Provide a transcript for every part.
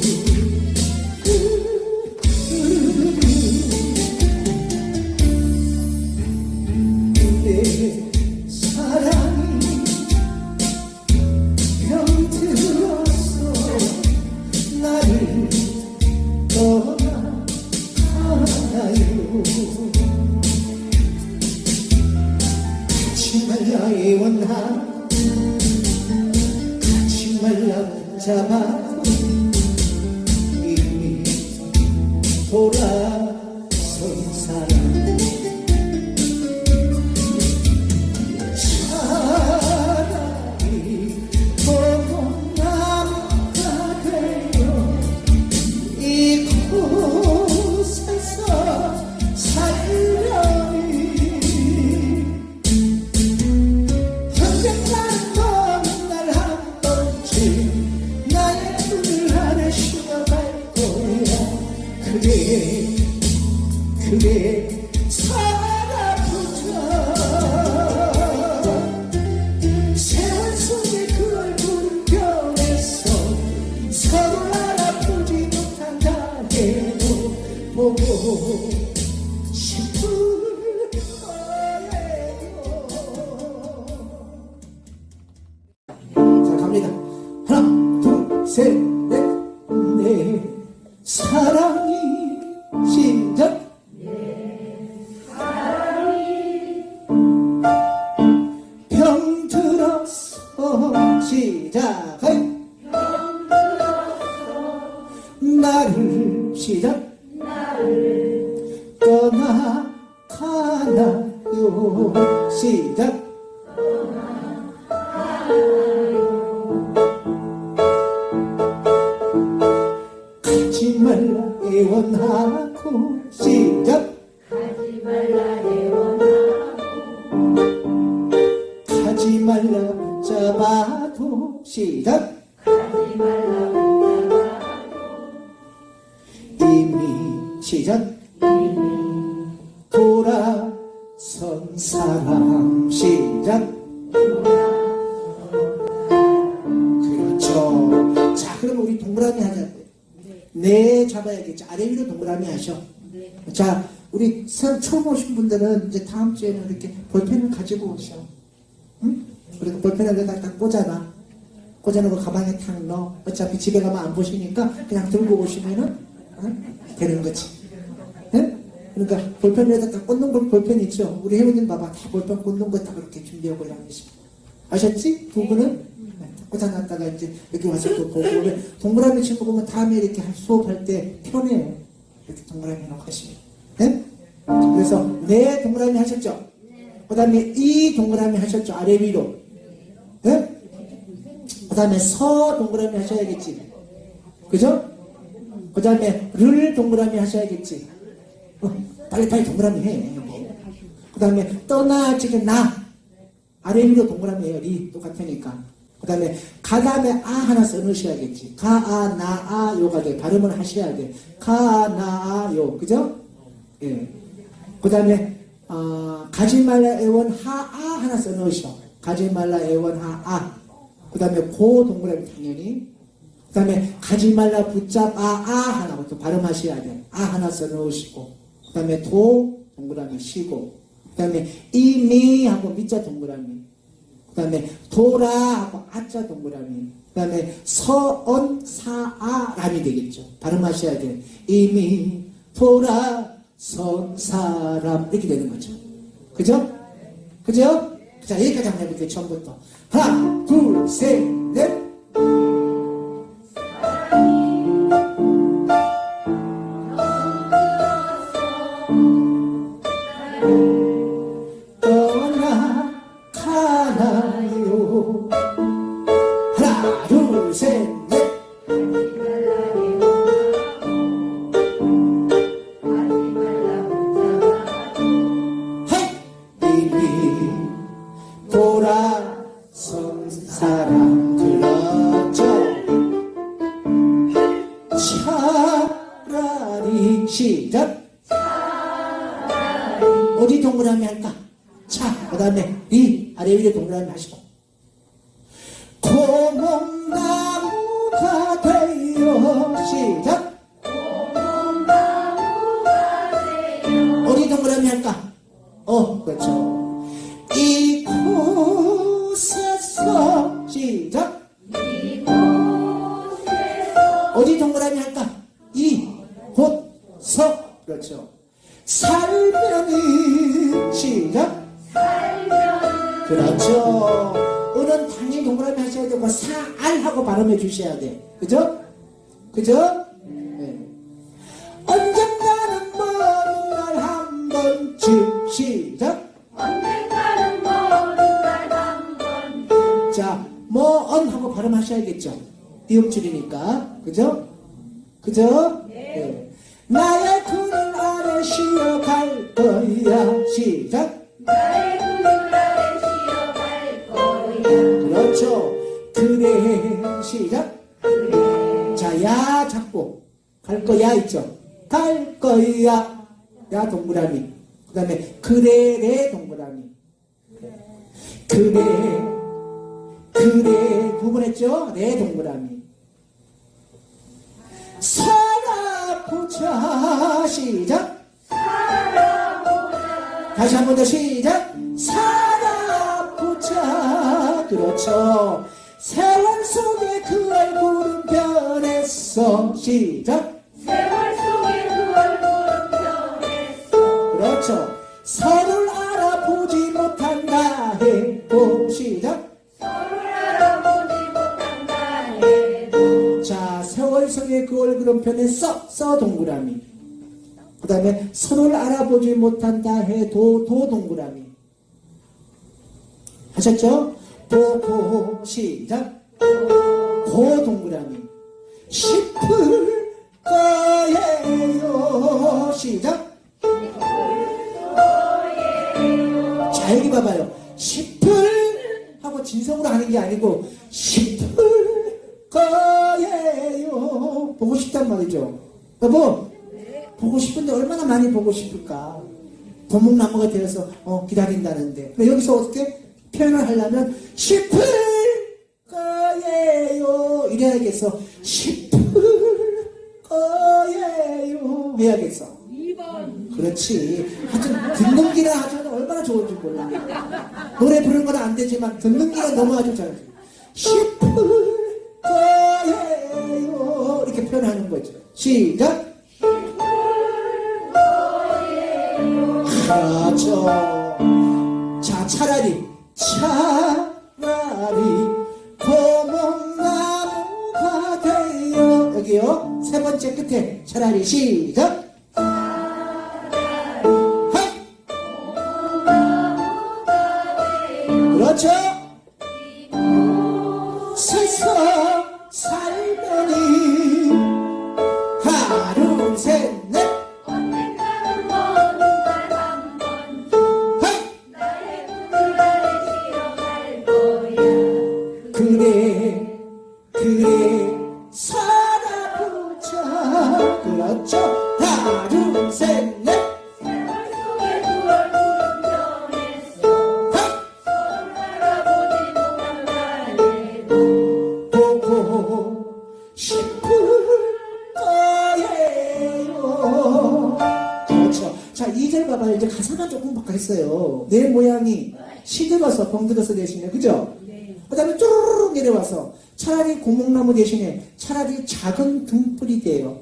내 하나 둘 셋 넷 내 사랑이 시작. 병들었어. 시작 원하고 시작. 하지 말라 애원하고. 가지 말라 붙잡아도 시작. 하지 말라 붙잡아도. 이미 시작 라미 하셔 네. 자 우리 새로 처음 오신 분들은 이제 다음 주에는 이렇게 볼펜을 가지고 오셔 응? 그리고 볼펜을 여기다 딱 꽂아놔 꽂아놓고 가방에 탁 넣어 어차피 집에 가면 안 보시니까 그냥 들고 오시면은 어? 되는 거지 예? 그러니까 볼펜에다 딱 꽂는 건 볼펜 있죠 우리 회원님 봐봐 다 볼펜 꽂는 거 다 그렇게 준비하고 다니시 아셨지? 두 분은? 네, 꽂아놨다가 이제 여기 와서 또 보고 왜 동그라미 친구 보면 다음에 이렇게 수업할 때 편해요 이렇게 동그라미 놓고 하시면 네? 그래서 네 동그라미 하셨죠? 그 다음에 이 동그라미 하셨죠? 아래 위로 네? 그 다음에 서 동그라미 하셔야겠지 그죠? 그 다음에 를 동그라미 하셔야겠지 어, 빨리빨리 동그라미 해그 다음에 떠나 지금 나 아래 위로 동그라미 해요 리 똑같으니까 그 다음에 가 다음에 아 하나 써놓으셔야겠지 가, 아, 나, 아, 요가 돼 발음을 하셔야 돼 가, 나, 아, 요 그죠? 예. 그 다음에 어, 가지 말라 애원 하, 아 하나 써놓으셔 가지 말라 애원 하, 아. 그 다음에 고 동그라미 당연히. 그 다음에 가지 말라 붙잡 아, 아 하나 또 발음하셔야 돼. 아 하나 써놓으시고. 그 다음에 도 동그라미 쉬고. 그 다음에 이미 하고 미자 동그라미. 그 다음에 도라 하고 아자 동그라미. 그 다음에 서언 사아람이 되겠죠. 발음하셔야 돼. 이미 돌아선 사람 이렇게 되는 거죠. 그죠? 그죠? 자 여기까지 한번 해볼게요. 처음부터 하나 둘셋 넷 우리에게 동감하시고 고농나무가 되어 시작. 고농나무가 되어 어디 동그라미 할까? 어 그렇죠. 이곳에서 시작. 이곳에서 어디 동그라미 할까? 이곳서. 그렇죠. 살면이 시작. 살면 그렇죠. 은은 당연히 동그라미 하셔야 되고 사알 하고 발음해 주셔야 돼. 그죠? 그죠? 네. 언젠가는 먼날한 번쯤 시작. 언젠가는 모든 날한 번쯤 자, 뭐언 하고 발음하셔야겠죠. 비음줄이니까. 그죠? 그죠? 네. 나의 그늘 아래 쉬어갈 거야. 시작. 그래. 시작. 자, 야 잡고 갈 거야 있죠. 갈 거야. 야 동그라미. 그 다음에 그래래 동그라미. 그래. 그래 구분했죠? 네 동그라미. 살아보자 시작. 다시 한 번 더 시작. 살아보자. 그렇죠. 세월 속에 그 얼굴은 변했어. 시작. 세월 속에 그 얼굴은 변했어 그렇죠. 서로를 알아보지 못한다 해도 시작. 서로를 알아보지 못한다 해도 자, 세월 속에 그 얼굴은 변했어. 써 동그라미. 그 다음에 서로를 알아보지 못한다 해도 도 동그라미. 하셨죠? 보고 시작. 고 동그라미. 싶을 거예요. 시작. 자, 여기 봐봐요. 싶을 하고 진성으로 하는 게 아니고 싶을 거예요. 보고 싶단 말이죠. 여보, 보고 싶은데 얼마나 많이 보고 싶을까? 고목나무가 되어서 어, 기다린다는데. 여기서 어떻게 표현을 하려면 싶을 거예요. 이래야겠어. 싶을 거예요. 해야겠어. 2번 그렇지. 하여튼 듣는 길에 하여튼 얼마나 좋은지 몰라. 노래 부르는 건 안 되지만 듣는 길에 너무 아주 잘. 싶을 거예요. 이렇게 표현하는 거죠. 시작. 그렇죠. 자, 차라리, 차라리, 고목나무가 되어. 여기요. 세 번째 끝에 차라리 시작. 이제 가사가 조금 바뀌었어요 내 모양이 시들어서 벙들어서 대신에 그죠? 그 다음에 쭈르륵 내려와서 차라리 고목나무 대신에 차라리 작은 등불이 돼요.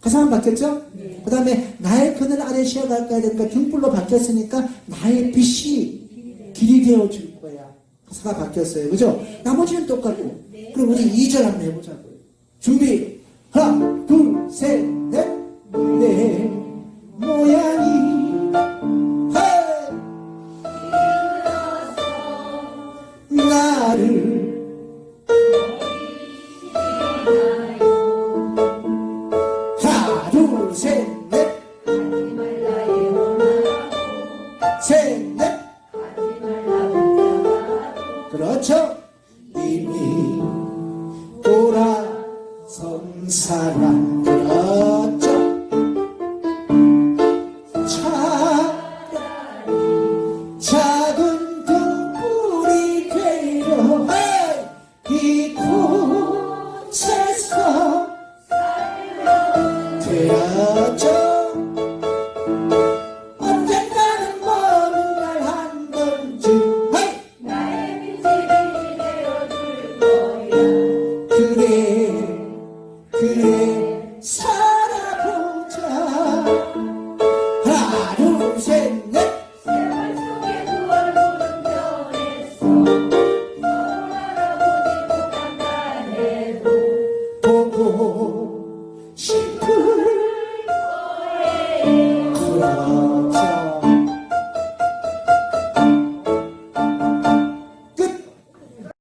가사만 바뀌었죠? 그 다음에 나의 그늘 아래 쉬어갈 거야 되니까 등불로 바뀌었으니까 나의 빛이 길이 되어줄 거야. 가사가 바뀌었어요. 그죠? 나머지는 똑같고. 그럼 우리 2절 한번 해보자고요. 준비. 하나, 둘, 셋, 넷. 거쳐 이미 돌아선 사람 그렇죠? 이곳에서 살려 되었죠.